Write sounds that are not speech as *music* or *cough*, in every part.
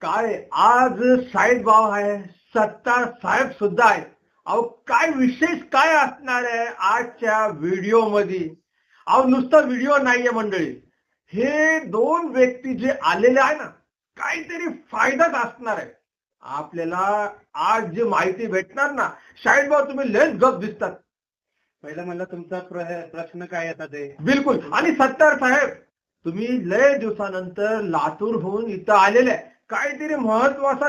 काय आज साहेब भाव आहे सत्तार साहेब सुद्धा आहेत. अहो काय विशेष काय असणार आहे आजच्या व्हिडिओमध्ये अहो नुसता व्हिडिओ नाहीये मंडळी. हे दोन व्यक्ती जे आलेले आहे ना काहीतरी फायदाच असणार आहे. आपल्याला आज जी माहिती भेटणार ना भाऊ तुम्ही लेस गप दिसतात. पहिलं म्हणलं तुमचा प्र- प्रश्न काय येतात ते? बिलकुल. आणि सत्तार साहेब तुम्ही लय दिवसानंतर लातूरहून इथं आलेले आहे. काहीतरी महत्त्वाचा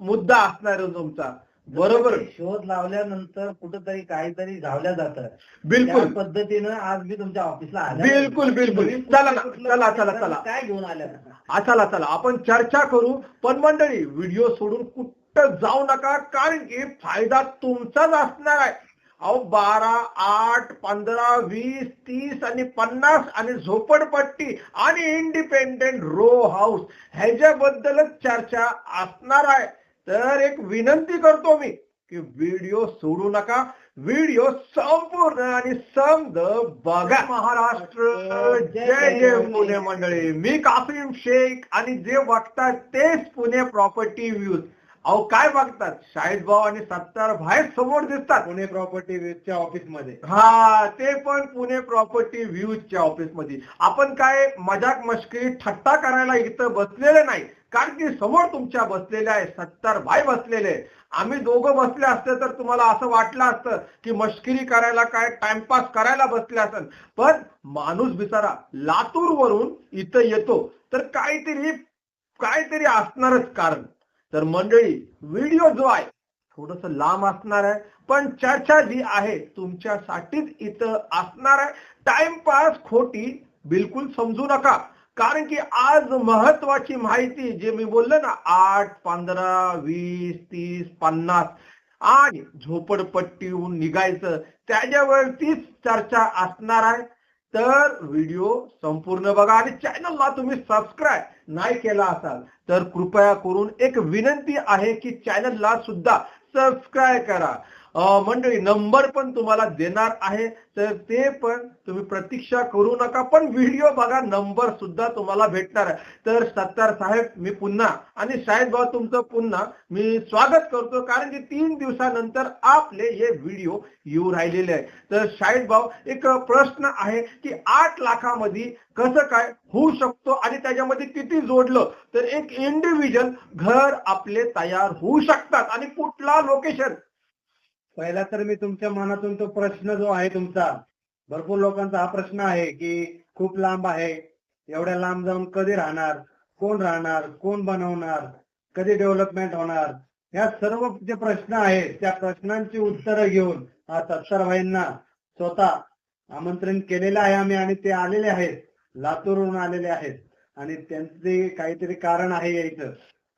मुद्दा असणार तुमचा. बरोबर. शोध लावल्यानंतर कुठंतरी काहीतरी धावल्या जातं. बिलकुल. पद्धतीनं आज मी तुमच्या ऑफिसला बिलकुल, बिलकुल. चला चला, चला, चला. काय घेऊन आल्या चला चला. आपण चर्चा करू. पण मंडळी व्हिडिओ सोडून कुठं जाऊ नका. कारण की फायदा तुमचाच असणार आहे. अहो बारा आठ पंधरा वीस तीस आणि पन्नास आणि झोपडपट्टी आणि इंडिपेंडेंट रो हाऊस ह्याच्याबद्दलच चर्चा असणार आहे. तर एक विनंती करतो मी की व्हिडिओ सोडू नका. व्हिडिओ संपूर्ण आणि समज बघा. महाराष्ट्र. जय जय पुणे मंडळी. मी कासिम शेख आणि जे बघतात तेच पुणे प्रॉपर्टी व्ह्यूज अहो काय बघतात? शाहिद भाऊ आणि सत्तार बाहेर समोर दिसतात. पुणे प्रॉपर्टी च्या ऑफिसमध्ये. हा ते पण पुणे प्रॉपर्टी व्ह्यूजच्या ऑफिसमध्ये. आपण काय मजाक मस्करी थट्टा करायला इथं बसलेले नाही. कारण की समोर तुमच्या बसलेले आहे सत्तर भाई बसलेले आहे. आम्ही दोघं बसले असते तर तुम्हाला असं वाटलं असतं की मस्करी करायला काय टाइमपास करायला बसले असेल. पण माणूस बिचारा लातूर वरून इथं येतो. तर काहीतरी काहीतरी असणारच कारण. तर मंडळी व्हिडिओ जो आहे थोडस लांब असणार आहे पण चर्चा जी आहे तुमच्यासाठीच इथं असणार आहे. टाइमपास खोटी बिलकुल समजू नका. कारण की आज महत्वाची माहिती जे मी बोललो ना आठ पंधरा वीस तीस पन्नास आणि झोपडपट्टीहून निघायचं त्याच्यावरतीच चर्चा असणार आहे. तर व्हिडिओ संपूर्ण बघा आणि चॅनलला तुम्ही सबस्क्राईब नाही केला असाल तर कृपया करून एक विनंती आहे की चॅनलला सुद्धा सबस्क्राईब करा. मंडळी नंबर पण तुम्हाला देणार आहे. तर ते पण तुम्ही प्रतीक्षा करू नका पण व्हिडिओ बघा नंबर सुद्धा तुम्हाला भेटणार आहे. तर सत्तार साहेब मी पुन्हा आणि शाहिद भाऊ तुमचं पुन्हा मी स्वागत करतो कारण की तीन दिवसानंतर आपले हे व्हिडिओ येऊ राहिलेले आहे. तर शाहिद भाऊ एक प्रश्न आहे की आठ लाखामध्ये कसं काय होऊ शकतो आणि त्याच्यामध्ये किती जोडलं? तर एक इंडिव्हिज्युअल घर आपले तयार होऊ शकतात. आणि कुठला लोकेशन पहिला तर मी तुमच्या मनातून तो प्रश्न जो आहे तुमचा भरपूर लोकांचा हा प्रश्न आहे की खूप लांब आहे एवढ्या लांब जाऊन कधी राहणार कोण राहणार कोण बनवणार कधी डेव्हलपमेंट होणार या सर्व जे प्रश्न आहेत त्या प्रश्नांची उत्तरं घेऊन हा सत्तर भाईंना स्वतः आमंत्रण केलेलं आहे आम्ही आणि ते आलेले आहेत लातूरहून आलेले आहेत. आणि त्यांचे काहीतरी कारण आहे यायचं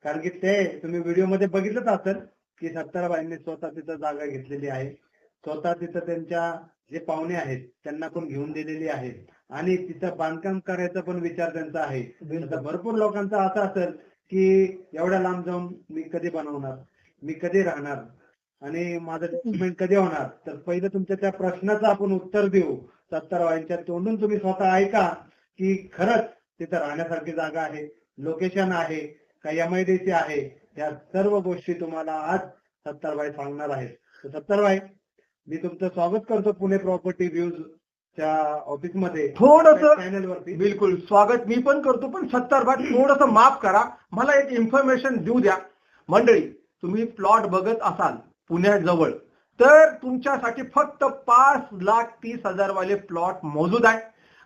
कारण की ते तुम्ही व्हिडिओमध्ये बघितलंच असेल की सत्ताराबाईंनी स्वतः तिथं जागा घेतलेली आहे. स्वतः तिथं त्यांच्या जे पाहुणे आहेत त्यांना पण घेऊन दिलेली आहे. आणि तिथं बांधकाम करायचा पण विचार त्यांचा आहे. भरपूर लोकांचा असा असेल की एवढ्या लांब जाऊन मी कधी बनवणार? मी कधी राहणार? आणि माझं ट्रीटमेंट कधी होणार? तर पहिलं तुमच्या त्या प्रश्नाचं आपण उत्तर देऊ. सत्ताराबाईंच्या तोंडून तुम्ही स्वतः ऐका की खरंच तिथं राहण्यासारखी जागा आहे लोकेशन आहे का एमआयडीसी आहे या सर्व गोष्टी तुम्हाला आज सत्तारबाई सांगणार आहेत. तर सत्तारबाई मी तुमचं स्वागत करतो पुणे प्रॉपर्टी व्ह्यूज च्या ऑफिसमध्ये. थोडस चॅनल वरती. बिलकुल स्वागत मी पण करतो पण सत्तर भाग थोडस माफ करा. मला एक इन्फॉर्मेशन देऊ द्या. मंडळी तुम्ही प्लॉट बघत असाल पुण्याजवळ तर तुमच्यासाठी फक्त पाच लाख तीस हजार वाले प्लॉट मौजूद आहे.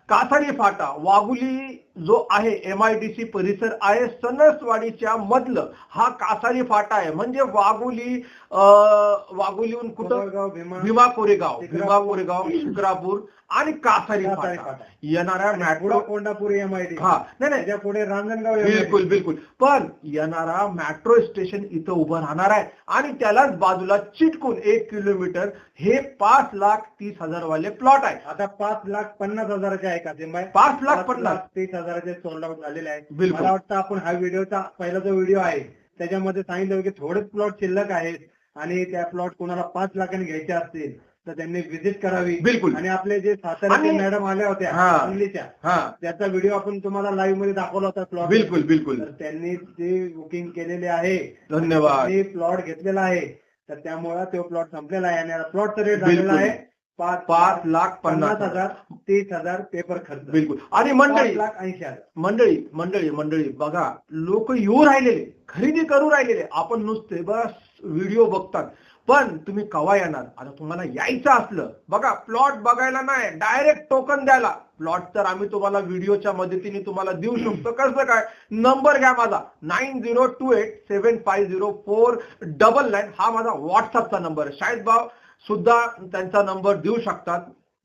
कासारी फाटा वाघुली जो आहे एम आय डी सी परिसर आहे सणसवाडीच्या मधलं. हा कासारी फाटा आहे. म्हणजे वाघुली वाघुलीहून कुठं? भीमा. कोरेगाव. भीमा कोरेगाव. शिक्रापूर आणि कासारी फाटा. पुढं मॅट्रो कोंडापूर एमआयडी हा. नाही नाही. पुढे रांजणगाव बिलकुल बिलकुल. पण येणारा मेट्रो स्टेशन इथं उभं राहणार आहे. आणि त्यालाच बाजूला चिटकून एक किलोमीटर हे पाच लाख तीस हजार वाले प्लॉट आहे. आता पाच लाख पन्नास हजाराचे आहे का पाच लाख पन्नास. तीस सोल्ड आउट झालेले आहे. बिलकुल. मला वाटतं आपण हा व्हिडिओचा पहिला जो व्हिडिओ आहे त्याच्यामध्ये सांगितलं की थोडेच प्लॉट शिल्लक आहेत आणि त्या प्लॉट कोणाला पाच लाखांनी घ्यायचे असतील तर त्यांनी व्हिजिट करावी. बिलकुल. आणि आपले जे आणि- मॅडम आल्या होत्या हा. सांगलीच्या हा. त्याचा व्हिडिओ आपण तुम्हाला लाईव्हमध्ये दाखवला होता प्लॉट बिलकुल बिलकुल. तर त्यांनी ते बुकिंग केलेले आहे धन्यवाद. ते प्लॉट घेतलेला आहे तर त्यामुळे तो प्लॉट संपलेला आहे आणि प्लॉटचा रेट झालेला बिलकुल. आहे. पाच पाच लाख पन्नास हजार. तीस हजार पेपर खर्च. बिलकुल. आणि मंडळी लाख ऐंशी हजार. मंडळी मंडळी मंडळी बघा लोक येऊ राहिलेले खरेदी करू राहिलेले. आपण नुसते बस व्हिडिओ बघतात. पण तुम्ही कवा येणार? आता तुम्हाला यायचं असलं. बघा प्लॉट बघायला नाही डायरेक्ट टोकन द्यायला. प्लॉट तर आम्ही तुम्हाला व्हिडिओच्या मदतीने तुम्हाला देऊ शकतो. कसं काय? नंबर घ्या माझा. Nine zero two eight seven five zero four double nine हा माझा व्हॉट्सअपचा नंबर आहे शाहिद भाव सुद्धा त्यांचा नंबर देऊ शकतात.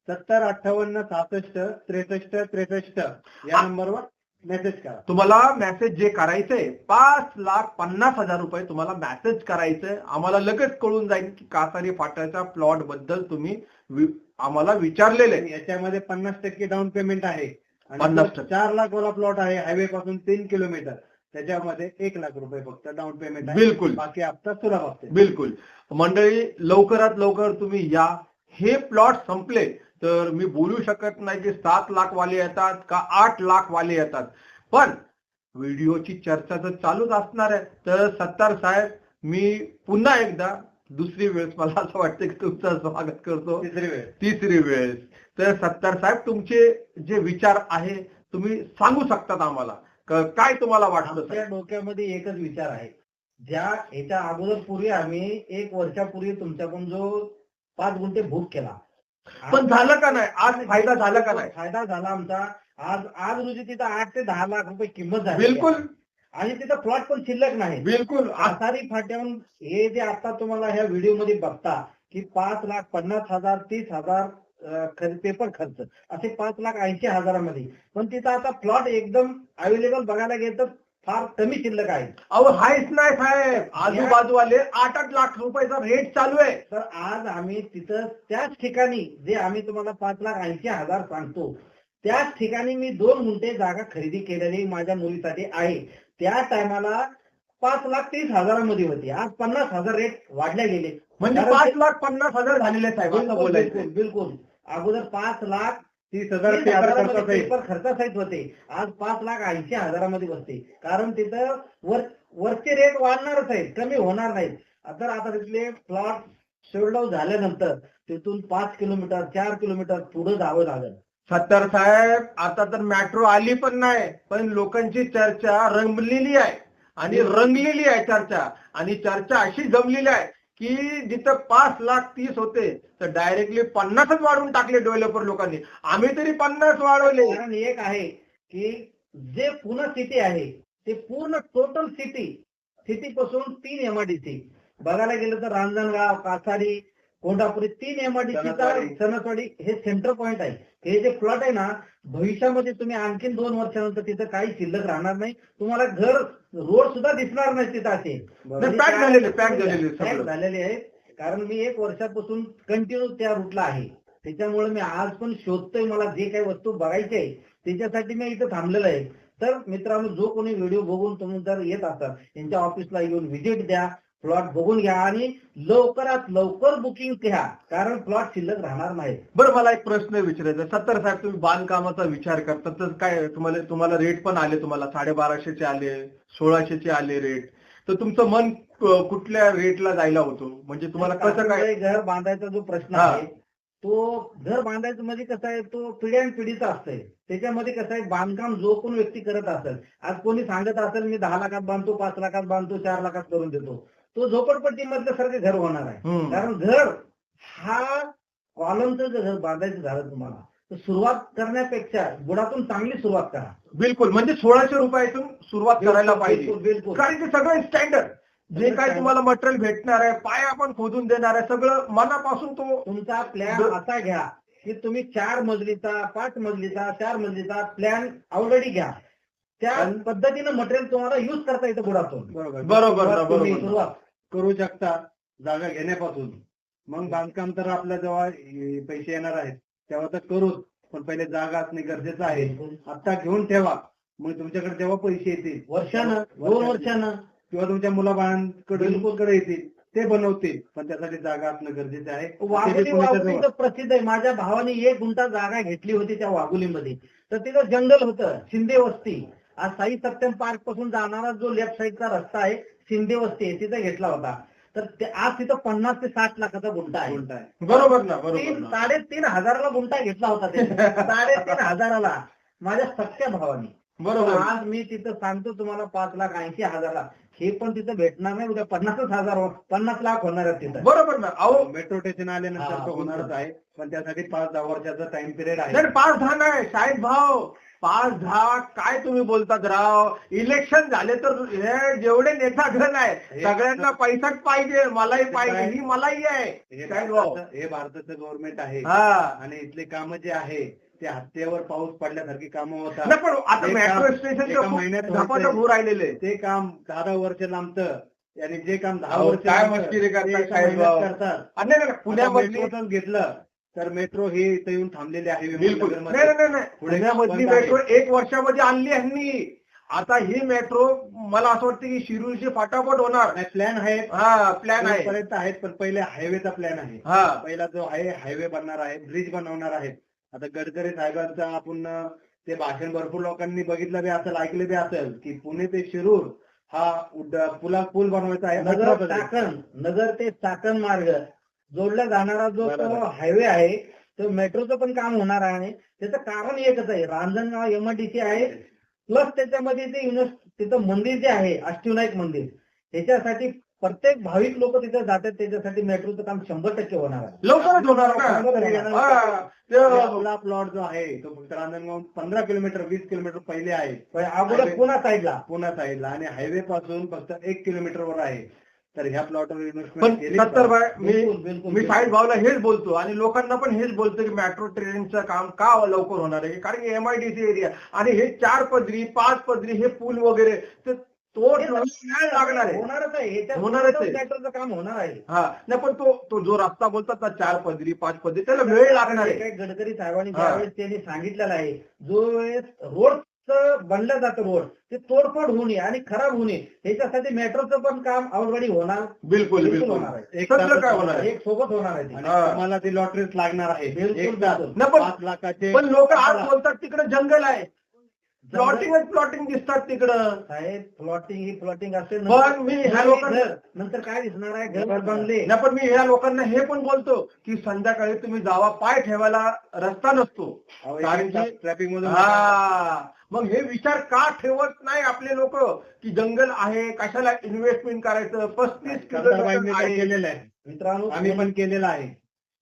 सत्तर अठ्ठावन्न सहासष्ट त्रेसष्ट त्रेसष्ट या नंबरवर मेसेज करा. तुम्हाला मेसेज जे करायचंय पाच लाख पन्नास हजार रुपये तुम्हाला मेसेज करायचंय. आम्हाला लगेच कळून जाईल की कासारी फाट्याच्या प्लॉटबद्दल तुम्ही वि- आम्हाला विचारलेले याच्यामध्ये पन्नास टक्के डाऊन पेमेंट आहे. आणि 50 तो टक्के. चार लाख वाला प्लॉट आहे हायवे पासून तीन किलोमीटर त्याच्यामध्ये एक लाख रुपये फक्त डाऊन पेमेंट आहे. बिलकुल. बाकी हप्ता सुलभ असते. बिलकुल. मंडळी लवकरात लवकर तुम्ही या. हे प्लॉट संपले तर मी बोलू शकत नाही की सात लाख वाले येतात का आठ लाख वाले येतात. पण व्हिडिओची चर्चा तर चालूच असणार आहे. तर सत्तार साहेब मी पुन्हा एकदा दुसरी वेळेस मला असं वाटतं की तुमचं स्वागत करतो. तिसरी वेळ तिसरी वेळेस. तर सत्तार साहेब तुमचे जे विचार आहे तुम्ही सांगू शकतात आम्हाला. काय तुम्हाला वाटतं? डोक्यामध्ये एकच विचार आहे. ज्या ह्याच्या अगोदर पूर्वी आम्ही एक वर्षापूर्वी तुमच्याकडून जो पाच गुंठे बुक केला. पण झालं का नाही? आज फायदा झाला का नाही? फायदा झाला आमचा. आज आज रोजी तिथं आठ ते दहा लाख रुपये किंमत झाली बिलकुल. आणि तिथं प्लॉट पण शिल्लक नाही. बिलकुल. आसारी फाट्याहून हे जे आता तुम्हाला ह्या व्हिडिओमध्ये बघता की पाच लाख पन्नास हजार तीस हजार पेपर खर्च. असे पाच लाख ऐंशी हजारामध्ये. पण तिथं आता प्लॉट एकदम अवेलेबल बघायला गेलं तर फार कमी शिल्लक आहे. अहो हायच नाही साहेब. आजूबाजूवाले आठ आठ लाख रुपयाचा रेट चालू आहे. तर आज आम्ही तिथं त्याच ठिकाणी जे आम्ही तुम्हाला पाच लाख ऐंशी हजार सांगतो त्याच ठिकाणी मी दोन गुंठे जागा खरेदी केलेली माझ्या मुलीसाठी आहे. त्या टायमाला पाच लाख तीस हजारामध्ये होती. आज पन्नास हजार रेट वाढल्या गेले. म्हणजे पाच लाख पन्नास हजार झालेले साहेब बोलायचं बिलकुल. अगोदर पाच लाख तीस हजार पेपर. पेपर खर्चासहित होते. आज पाच लाख ऐंशी हजारामध्ये बसते. कारण तिथं वर वरचे रेट वाढणारच आहेत. कमी होणार नाहीत. तर आता तिथले प्लॉट सोल्ड आउट झाल्यानंतर तिथून पाच किलोमीटर चार किलोमीटर पुढे जावं लागेल. सत्तर साहेब आता तर मेट्रो आली पण नाही. पण लोकांची चर्चा रंगलेली आहे. आणि रंगलेली आहे चर्चा. आणि चर्चा अशी जमलेली आहे की जिथं पाच लाख तीस होते तर डायरेक्टली पन्नासच वाढवून टाकले डेव्हलपर लोकांनी. आम्ही तरी पन्नास वाढवले. कारण एक आहे की जे पुणे सिटी आहे ते पूर्ण टोटल सिटी सिटी पासून तीन एमआयडीसी बघायला गेलं तर रांजणगाव कासारी कोंढापुरी तीन एमआयडीसीचा सणसवाडी. सणसवाडी हे सेंटर पॉइंट आहे. हे जे प्लॉट आहे ना भविष्यामध्ये तुम्ही आणखीन दोन वर्षानंतर तिथं काही शिल्लक राहणार नाही. तुम्हाला घर रोड सुद्धा दिसणार नाही तिथं असे. पॅक झालेले पॅक झालेले पॅक झालेले आहेत. कारण मी एक वर्षापासून कंटिन्यू त्या रूटला आहे. त्याच्यामुळे मी आज पण शोधतोय मला जे काही वस्तू बघायची आहे त्याच्यासाठी मी इथं थांबलेलो आहे. तर मित्रांनो जो कोणी व्हिडिओ बघून तुम्ही जर येत असाल यांच्या ऑफिसला येऊन व्हिजिट द्या. प्लॉट बघून घ्या आणि लवकरात लवकर बुकिंग घ्या कारण प्लॉट शिल्लक राहणार नाही. बरं मला एक प्रश्न विचारायचा. सत्तर साहेब तुम्ही बांधकामाचा विचार करता तर काय तुम्हाला तुम्हाला रेट पण आले तुम्हाला? साडेबाराशेचे आले सोळाशेचे आले रेट तर तुमचं मन कुठल्या रेटला जायला होतो? म्हणजे तुम्हाला कसं काय घर बांधायचा जो प्रश्न. आहे तो घर बांधायचं म्हणजे कसं आहे तो पिढ्यान पिढीचा असतंय. त्याच्यामध्ये कसं आहे बांधकाम जो कोण व्यक्ती करत असेल आज कोणी सांगत असेल मी दहा लाखात बांधतो पाच लाखात बांधतो चार लाखात करून देतो. तो झोपडपट्टी मधलं सारखं घर होणार आहे. कारण घर हा कॉलमचं जर घर बांधायचं झालं तुम्हाला तर सुरुवात करण्यापेक्षा बुडातून चांगली सुरुवात करा. बिलकुल. म्हणजे सोळाशे रुपयातून सुरुवात करायला पाहिजे. बिलकुल कारण की सगळं स्टँडर्ड जे काय. तुम्हाला मटेरियल भेटणार आहे पाया पण खोदून देणार आहे सगळं मनापासून तो तुमचा प्लॅन असा घ्या की तुम्ही चार मजलीचा पाच मजलीचा चार मजलीचा प्लॅन ऑलरेडी घ्या. त्या पद्धतीनं मटेरियल तुम्हाला युज करता येतं बुडातून बरोबर बरोबर. सुरुवात. करू शकता जागा घेण्यापासून. मग बांधकाम तर आपल्या जेव्हा पैसे येणार आहेत. तेव्हा तर करूच पण पहिले जागा असणे गरजेचं आहे. आता घेऊन ठेवा. मग तुमच्याकडे जेव्हा पैसे येतील वर्षानं दोन वर्षानं. किंवा तुमच्या मुलाबाळांकडे येतील ते बनवतील. पण त्यासाठी जागा असणं गरजेचं आहे. प्रसिद्ध आहे. माझ्या भावाने एक गुंठा जागा घेतली होती त्या वाघोलीमध्ये तर तिथं जंगल होतं शिंदे वस्ती. आज साई सत्यम पार्कपासून जाणारा जो लेफ्ट साईडचा रस्ता आहे शिंदे वस्ती आहे तिथे घेतला होता. तर ते- आज तिथं पन्नास ते साठ लाखाचा गुंठा आहे. गुंठा आहे. बरोबर ना बरोबर तीन ना. साडेतीन हजाराला गुंठा घेतला होता *laughs* साडेतीन हजाराला. माझ्या सख्या भावाने. बरोबर. आज मी तिथं सांगतो तुम्हाला पाच लाख ऐंशी हजारला. हे पण तिथं भेटणार नाही उद्या पन्नासच हजार हो- पन्नास लाख होणार आहेत तिथं. बरोबर ना. अहो मेट्रो स्टेशन आल्यानंतर तो होणारच आहे. पण त्यासाठी पाच दहा वर्षाचा टाइम पिरियड आहे. नाही पाच दहा नाही. शाहीद भाव पाच दहा काय तुम्ही बोलतात राव? इलेक्शन झाले तर हे जेवढे नेतागण आहे हे- सगळ्यांना पैसाच पाहिजे मलाही पाहिजे काय? ही मलाही आहे. हे भाऊ भारताचं हे भारताचं गव्हर्नमेंट आहे. हा. आणि इथले काम जे आहे ते हत्तेवर पाऊस पडल्यासारखी कामं होतात. पण आता मेट्रो स्टेशन महिन्यात राहिलेले. ते काम दहा वर्ष लांबतं. आणि जे काम दहा वर्ष काय लांबतं, मस्करी करताय ते एका साहेब महिन्यात भाऊ. करतात. पुण्यामधली घेतलं. तर मेट्रो हे इथं येऊन थांबलेले आहे बिलकुल. नाही नाही, नाही नाही. पुढे पुण्यामधली आहे. मेट्रो एक वर्षामध्ये आणली ह्यांनी आता ही मेट्रो मला असं वाटतं की शिरूरची फाटाफट होणार. नाही प्लॅन आहे. हा प्लॅन आहे. पर्यंत आहेत पण पहिले हायवेचा प्लॅन आहे. हा. पहिला जो आहे हायवे बनणार आहे ब्रिज बनवणार आहेत आता गडकरी साहेबांचा आपण ते भाषण भरपूर लोकांनी बघितलं बी असेल ऐकलं बी असेल की पुणे ते शिरूर हा उड्ड- पुला पूल बनवायचा आहे. नगर ते चाकण मार्ग. जोडला जाणारा जो तो. हायवे आहे तो मेट्रोचं पण काम होणार आहे. त्याचं कारण एकच आहे रांजणगाव एमआयडीसी आहे प्लस त्याच्यामध्ये ते युनेस तिथं मंदिर जे आहे अष्टविनायक मंदिर त्याच्यासाठी प्रत्येक भाविक लोक तिथे जातात त्याच्यासाठी मेट्रोचं काम शंभर टक्के होणार आहे. लवकरच होणार येणार. हा, प्लॉट जो आहे तो फक्त रांजणगाव पंधरा किलोमीटर वीस किलोमीटर पहिले आहे. पण अगोदर पुन्हा साईडला पुणा साईडला आणि हायवे पासून फक्त एक किलोमीटरवर आहे. तर ह्या प्लॉटवर इन्व्हेस्टमेंट केली. सत्तर बाय मी मी. साईड भावला हेच बोलतो आणि लोकांना पण हेच बोलतो की मेट्रो ट्रेनचं काम का लवकर होणार आहे? कारण की एमआयडीसी एरिया आणि हे चार पदरी पाच पदरी हे पूल वगैरे तर तो वेळ लागणार आहे. होणारच आहे. होणारच. मेट्रोचं काम होणार आहे. हा. नाही पण तो तो जो रस्ता बोलतात ना चार पदरी पाच पदरी त्याला वेळ लागणार आहे. गडकरी साहेबांनी हा. ज्यावेळेस त्यांनी सांगितलेलं आहे जो वेळेस रोड बनलं जातं रोड ते तोडफोड होऊ नये आणि खराब होऊ नये. त्याच्यासाठी मेट्रोचं पण काम ऑलरेडी होणार. बिलकुल होणार आहे. एक सगळं काय होणार आहे. एक सोबत होणार आहे ते. आणि हा. तुम्हाला ती लॉटरीच लागणार आहे. बिलकुल, एक तास बिलकुल. नाही, पण- पाच लाखाचे पण लोक आज बोलतात तिकडे जंगल आहे. जंगल- प्लॉटिंगच प्लॉटिंग दिसतात तिकडं. साहेब प्लॉटिंग ही प्लॉटिंग असेल पण मी ह्या लोकांना- घर, नंतर काय दिसणार आहे? घर बनले नाही पण मी ह्या लोकांना हे पण बोलतो की संध्याकाळी तुम्ही जावा. पाय ठेवायला रस्ता नसतो. कारण की ट्रॅफिक मधून हा. मग हे विचार का ठेवत नाही आपले लोक? की जंगल आहे कशाला इन्व्हेस्टमेंट करायचं? पस्तीस केलेलं आहे. मित्रांनो आम्ही पण केलेलं आहे.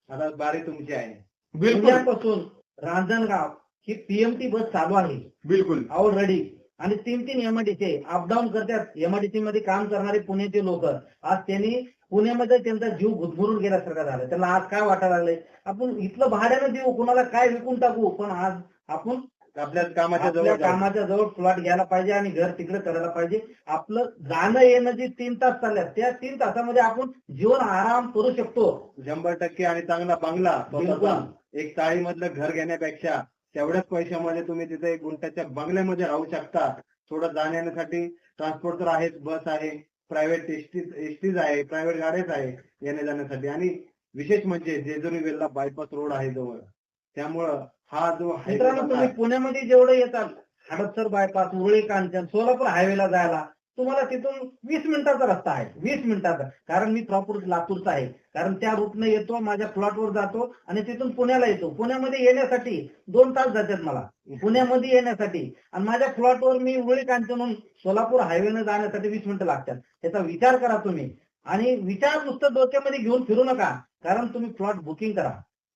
आता बारी तुमची आहे. बिलकुल. पुण्यापासून रांजणगाव ही पीएमटी बस चालू आहे. बिलकुल. ऑलरेडी आणि तीन तीन एमआयडीसी अपडाऊन करतात. एमआयडीसी मध्ये काम करणारे पुण्याचे लोक. आज त्यांनी पुण्यामध्ये त्यांचा जीव गुदमरून गेल्यासारखा झाला. त्यांना आज काय वाटायला लागलंय? आपण इथलं भाड्यानं देऊ कुणाला काय विकून टाकू? पण आज आपण आपल्या कामाच्या जवळ. कामाच्या जवळ प्लॉट घ्यायला पाहिजे आणि घर तिकडे करायला पाहिजे आपलं जाणं येणं जे तीन तास चालल्यात त्या तीन तासामध्ये आपण जीवन आराम करू शकतो शंभर टक्के आणि चांगला बंगला. स्वतःचा. एक चाळीमधलं घर घेण्यापेक्षा तेवढ्याच पैशामध्ये तुम्ही तिथे एक गुंठ्याच्या बंगल्यामध्ये राहू शकता थोडं जाण्यासाठी ट्रान्सपोर्ट तर आहेच बस आहे प्रायव्हेट एसटीज एसटीज आहे प्रायव्हेट गाड्याच आहे येण्या जाण्यासाठी आणि विशेष म्हणजे जेजुरी वेल्ला बायपास रोड आहे जवळ त्यामुळं हा जो मित्रांनो तुम्ही पुण्यामध्ये जेवढं येतात हडपसर बायपास उरळी कांचन सोलापूर हायवेला जायला तुम्हाला तिथून वीस मिनिटाचा रस्ता आहे. वीस मिनिटाचा. कारण मी प्रॉपर लातूरचा आहे. कारण त्या रूटने येतो माझ्या प्लॉटवर जातो आणि तिथून पुण्याला येतो. पुण्यामध्ये येण्यासाठी दोन तास जातात मला. पुण्यामध्ये येण्यासाठी. आणि माझ्या प्लॉटवर मी उरळी कांचनहून सोलापूर हायवेने जाण्यासाठी वीस मिनिटं लागतात. त्याचा विचार करा तुम्ही. आणि विचार नुसतं डोक्यामध्ये घेऊन फिरू नका. कारण तुम्ही प्लॉट बुकिंग करा.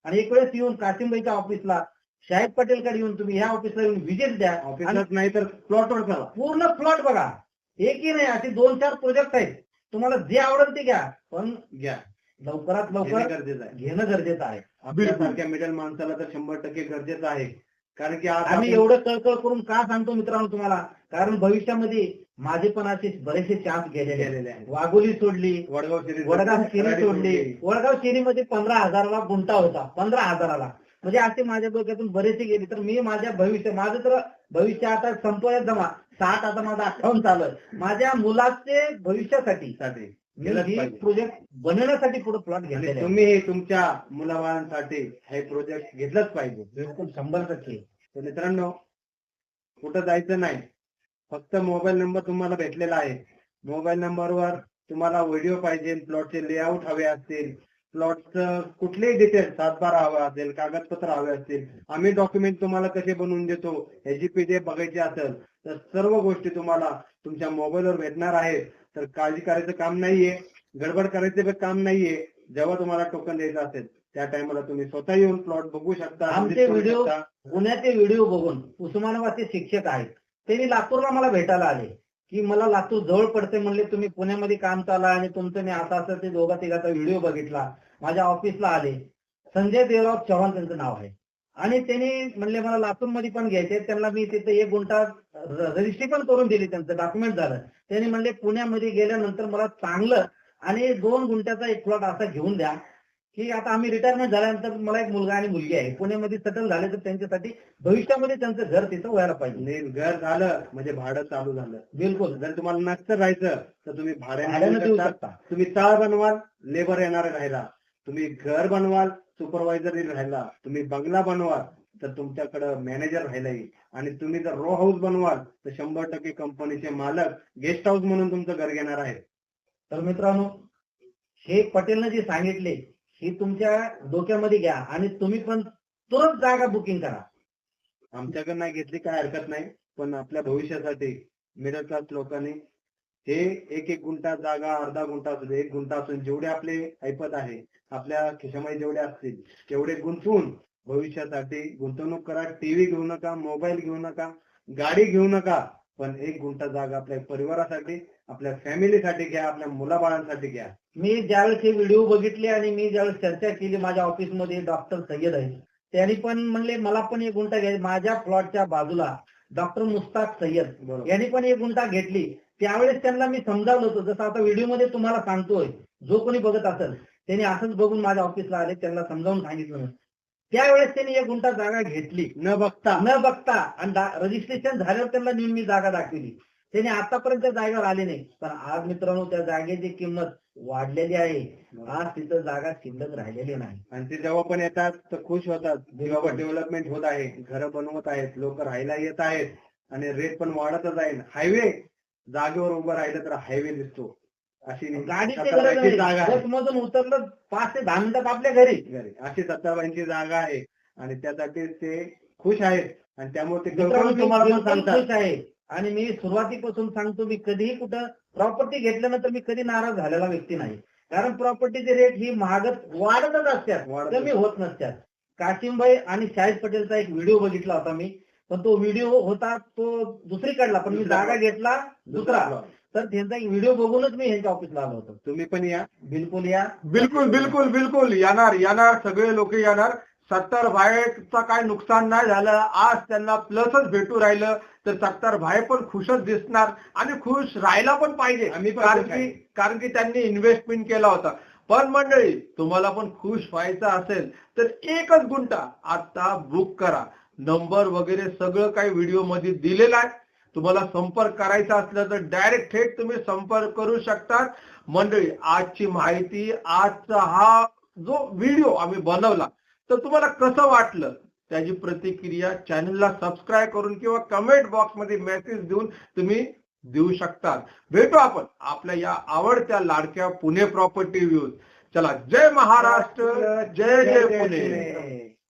आणि एक वेळेस येऊन काशिमबाईच्या ऑफिसला शाहिद पटेलकडे येऊन तुम्ही ह्या ऑफिसला येऊन व्हिजिट द्या. ऑफिसात नाही तर प्लॉटवर चला पूर्ण प्लॉट बघा. एकही नाही असे दोन चार प्रोजेक्ट आहेत. तुम्हाला जे आवडेल ते घ्या पण घ्या. लवकरात लवकर गरजेचं आहे. घेणं गरजेचं आहे. आपल्यासारख्या मिडल माणसाला तर शंभर टक्के गरजेचं आहे. कारण की आम्ही एवढं कळकळ करून का सांगतो मित्रांनो तुम्हाला? कारण भविष्यामध्ये माझे पण असे बरेचसे चान्स गेलेले आहेत. गेलेले आहे वाघोली सोडली वडगाव शिरी वडगाव शेरी सोडली. वडगाव शेरीमध्ये पंधरा हजाराला गुंठा होता. पंधरा हजाराला. म्हणजे असे माझ्या डोक्यातून बरेचसे गेले. तर मी माझ्या भविष्य माझं तर भविष्य आता संपवण्यात जमा. साठ आता माझा अठ्ठावन्न चालू माझ्या मुलाचे भविष्यासाठी. प्रोजेक्ट बनवण्यासाठी पुढे प्लॉट आहे. तुम्ही तुमच्या मुलाबाळांसाठी हे प्रोजेक्ट घेतलंच पाहिजे. बिलकुल शंभर टक्के. तर मित्रांनो कुठं जायचं नाही. फक्त मोबाईल नंबर तुम्हाला भेटलेला आहे. मोबाईल नंबरवर तुम्हाला व्हिडिओ पाहिजे प्लॉटचे लेआउट हवे असतील. प्लॉटचं कुठलेही डिटेल सातबारा हवा असेल कागदपत्र हवे असतील आम्ही डॉक्युमेंट तुम्हाला कसे बनवून देतो ह्याची पीडीएफ बघायची असेल तर सर्व गोष्टी तुम्हाला तुमच्या मोबाईलवर भेटणार आहेत. तर काळजी करायचं काम नाहीये गडबड करायचं पण काम नाहीये. जेव्हा तुम्हाला टोकन द्यायचं असेल त्या टाइमला तुम्ही स्वतः येऊन प्लॉट बघू शकता आमचे व्हिडिओ. पुण्याचे व्हिडिओ बघून उस्मानाबादचे शिक्षक आहेत त्यांनी लातूरला मला भेटायला आले. की मला लातूर जवळ पडते म्हणले तुम्ही पुण्यामध्ये काम चालू आणि तुमचं मी आता असं ते दोघा तिघाचा व्हिडिओ बघितला. माझ्या ऑफिसला आले. संजय देवराव चव्हाण त्यांचं नाव आहे. आणि त्यांनी म्हणले मला लातूरमध्ये पण घ्यायचे त्यांना मी तिथे एक गुंठा रजिस्ट्री पण करून दिली त्यांचं डॉक्युमेंट झालं. त्यांनी म्हणले पुण्यामध्ये गेल्यानंतर मला चांगलं आणि दोन गुंठ्याचा एक प्लॉट असा घेऊन द्या. की आता आम्ही रिटायरमेंट झाल्यानंतर मला एक मुलगा आणि मुलगी आहे. पुण्यामध्ये सेटल झाले तर त्यांच्यासाठी भविष्यामध्ये त्यांचं घर तिथं व्हायला पाहिजे. नाही, घर झालं म्हणजे भाडं चालू झालं. बिलकुल. जर तुम्हाला नसतं राहायचं तर तुम्ही भाड्याने देऊ शकता. तुम्ही चाळ बनवाल लेबर येणार राहायला. तुम्ही घर बनवाल सुपरवायझर राहायला. तुम्ही बंगला बनवाल तर तुमच्याकडे मॅनेजर राहायला येईल. आणि तुम्ही जर रो हाऊस बनवाल तर शंभर टक्के कंपनीचे मालक गेस्ट हाऊस म्हणून तुमचं घर घेणार आहे तर मित्रांनो हे पटेलनं जे सांगितले ही तुमच्या डोक्यामध्ये घ्या आणि तुम्ही पण तुरंत जागा बुकिंग करा. आमच्याकडे नाही घेतली काय हरकत नाही. पण आपल्या भविष्यासाठी मिडल क्लास लोकांनी हे एक एक गुंठा जागा अर्धा गुंठा असू दे एक गुंठा असून जेवढे आपले ऐपत आहे आपल्या खिशामध्ये जेवढे असतील तेवढे गुंतवून भविष्यासाठी गुंतवणूक करा. टीव्ही घेऊ नका मोबाईल घेऊ नका गाडी घेऊ नका पण एक गुंठा जागा आपल्या परिवारासाठी आपल्या फॅमिलीसाठी घ्या आपल्या मुलाबाळांसाठी घ्या. मी ज्यावेळेस हे व्हिडिओ बघितले आणि मी ज्यावेळेस चर्चा केली माझ्या ऑफिसमध्ये डॉक्टर सय्यद आहेत त्यांनी पण म्हणले मला पण एक गुंठा घ्यायची माझ्या प्लॉटच्या बाजूला डॉक्टर मुस्ताक सय्यद यांनी पण एक गुंठा घेतली. त्यावेळेस त्यांना मी समजावलं होतं जसं आता व्हिडिओमध्ये तुम्हाला सांगतोय जो कोणी बघत असेल त्यांनी असंच बघून माझ्या ऑफिसला आले त्यांना समजावून सांगितलं. त्यावेळेस त्यांनी एक गुंठा जागा घेतली. न बघता. न बघता आणि रजिस्ट्रेशन झाल्यावर त्यांना नेऊन मी जागा दाखवली. त्यांनी आतापर्यंत जागेवर आले नाही. पण आज मित्रांनो त्या जागेची किंमत वाढलेली आहे. आज तिथं जागा शिल्लक राहिलेली नाही. आणि ते जेव्हा पण येतात तर खुश होतात. जेव्हा. डेव्हलपमेंट होत आहे. घरं बनवत आहेत. लोक राहायला येत आहेत. आणि रेट पण वाढतच आहे. हायवे जागेवर उभं राहिलं तर हायवे दिसतो. अशी आहे. मधून उतरलं पाच ते दहा मिनिटात आपल्या घरी. घरी. अशी सत्तरबाईंची जागा आहे. आणि त्यासाठी ते खुश आहेत. आणि त्यामुळे ते तुम्हाला सांगतात. आणि मी सुरुवातीपासून सांगतो मी कधीही कुठं प्रॉपर्टी घेतल्यानंतर मी कधी नाराज झालेला व्यक्ती नाही. कारण प्रॉपर्टीचे रेट ही महागत वाढतच असतात. कमी होत नसतात. काशिमभाई आणि शाहिद पटेलचा एक व्हिडिओ बघितला होता मी. पण तो व्हिडिओ होता तो दुसरीकडला पण मी दुसरा जागा घेतला दुसरा. तर त्यांचा एक व्हिडिओ बघूनच मी ह्यांच्या ऑफिसला आलो होतो. तुम्ही पण या. बिलकुल या. बिलकुल बिलकुल बिलकुल. येणार येणार. सगळे लोक येणार. सत्तर भायचा काय नुकसान नाही झालं आज त्यांना प्लसच भेटू राहिलं तर सत्तर भाई पण खुशच दिसणार आणि खुश राहायला पण पाहिजे. कारण की. कारण की त्यांनी इन्व्हेस्टमेंट केला होता. पण मंडळी तुम्हाला पण खुश व्हायचं असेल तर एकच गुंठा आता बुक करा. नंबर वगैरे सगळं काही व्हिडिओमध्ये दिलेलं आहे. तुम्हाला संपर्क करायचा असला तर डायरेक्ट थेट तुम्ही संपर्क करू शकता. मंडळी आजची माहिती आजचा हा जो व्हिडिओ आम्ही बनवला तर तुम्हाला कसं वाटलं? त्याची प्रतिक्रिया चॅनलला सबस्क्राईब करून किंवा कमेंट बॉक्समध्ये मेसेज देऊन तुम्ही देऊ शकतात. भेटू आपण आपल्या या आवडत्या लाडक्या पुणे प्रॉपर्टी व्ह्यूज चला जय महाराष्ट्र जय जय पुणे.